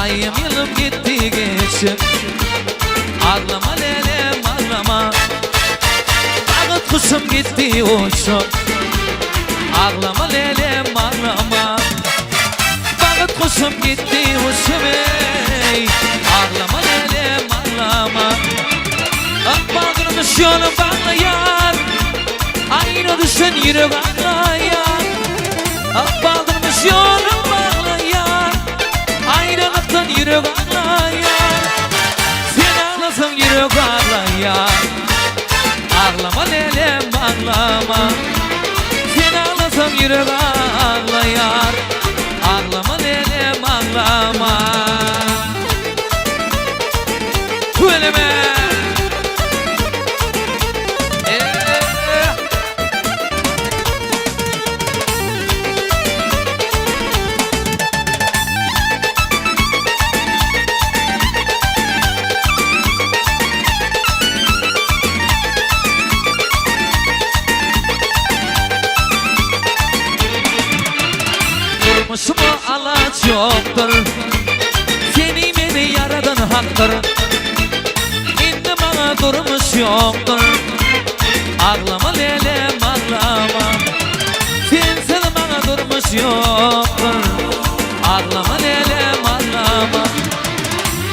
Ayım yılım gitti geçip Ağlama lelem ağlama. Bağıt kuşum gitti uçup Ağlama lelem ağlama. Bağıt kuşum gitti uçup ey. Ağlama lelem ağlama. Ak bağırmış yolu bağlayan Aynı düşün yürü bağlayan Ak bağırmış yolu Ayrılıktan yürü ağlayan Sen ağlasın yürü ağlayan Ağlama lelem ağlama. Sen ağlasın yürü ağlayan Ağlama lelem ağlama Durmuşumu alaç yoktur. Seni beni yaradan haktır. İndi bana durmuş yoktur. Ağlama lelem ağlama Sensiz bana durmuş yoktur. Ağlama lelem ağlama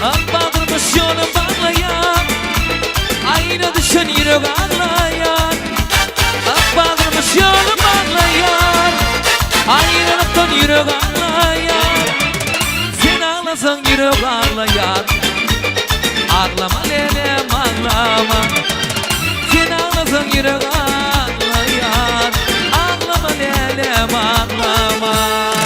Amma durmuş yolu bağlayan. Aynı düşün yürek ağlayan Amma durmuş yolu yürek ağlayan Ağlama lelem ağlama. Sen ağlasan yürek ağlayan Ağlama lelem ağlama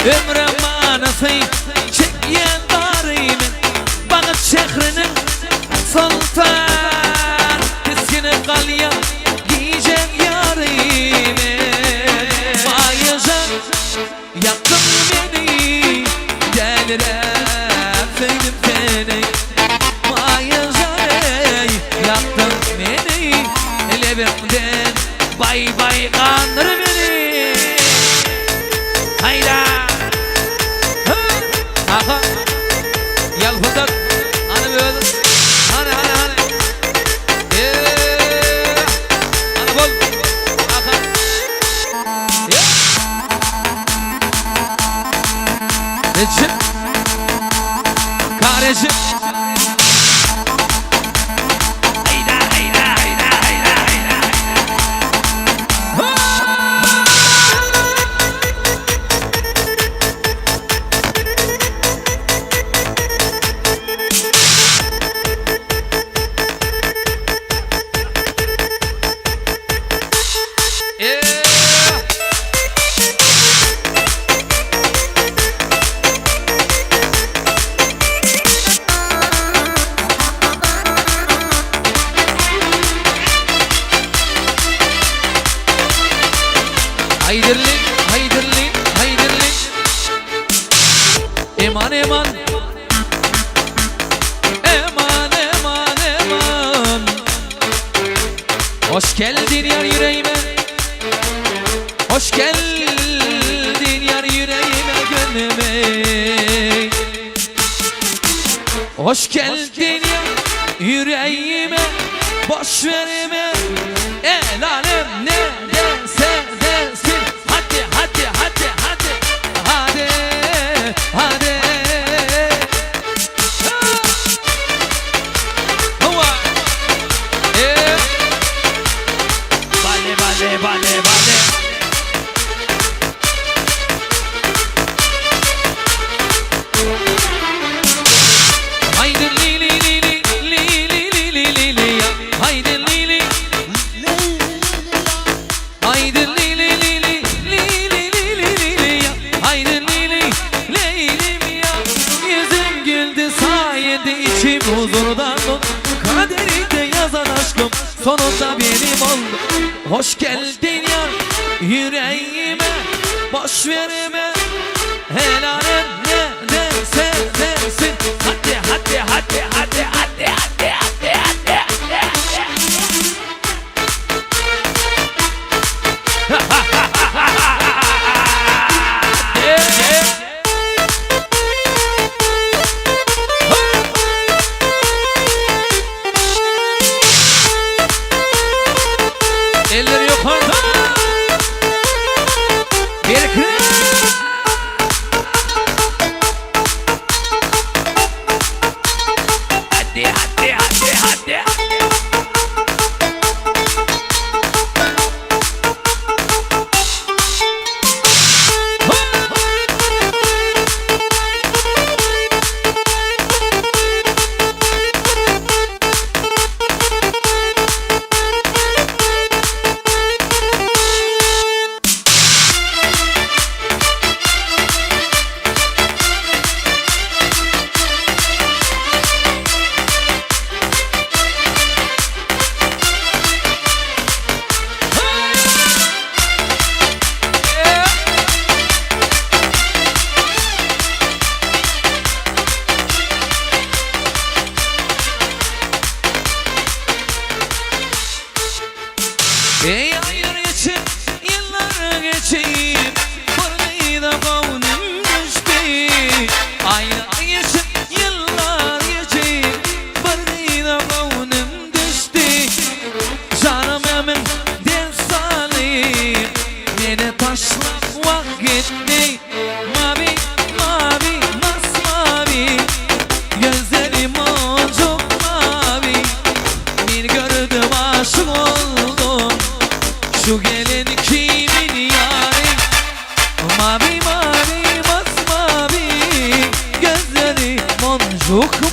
એમરે માનસઈ Kardeşim. Kardeşim. geldin yar yüreğime. Hoş geldin yar yüreğime gönlüme. Hoş geldin yar yüreğime. Boş verme. El alem Sonunda benim oldu Hoş geldin ya yüreğime Boş verme helal et ne derse dersin Hadi hadi hadi hadi hadi. Ey aylar geçip yıllar geçip Fırlıyla kavnum düştü Aylar geçip yıllar geçip Fırlıyla kavnum düştü Canım emin den salim Beni taşlak vakitti Mavi mavi masmavi. Gözlerim çok mavi. Bir gördüm aşık oldum Şu gelin kimin yari Mavi mavi masmavi Gözleri boncuk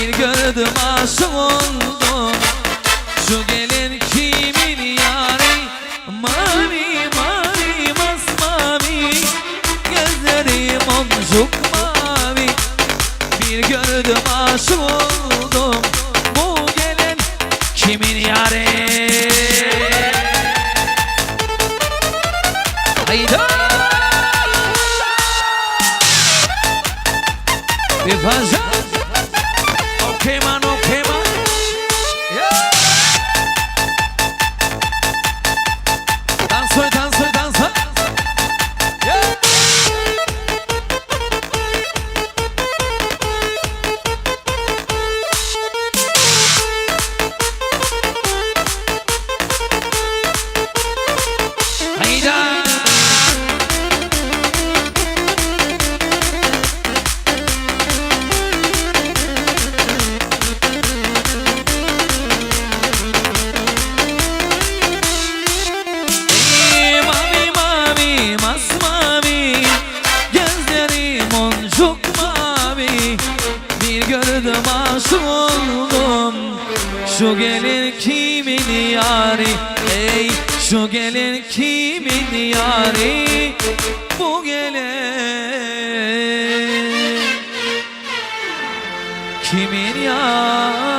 Bir gördüm aşık oldum. Şu gelin kimin yari Mavi mavi masmavi Gözlerim boncuk mavi. Bir gördüm aşık oldum. Bu gelen kimin yari Hayda Bir fazla queman Şu gelin kimin yari? Ey şu gelin kimin yari? Bu gelin Kimin yari?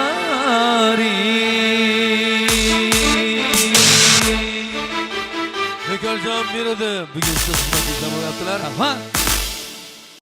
Bekarcan bir adı. Bugün bir zaman yaptılar. Aha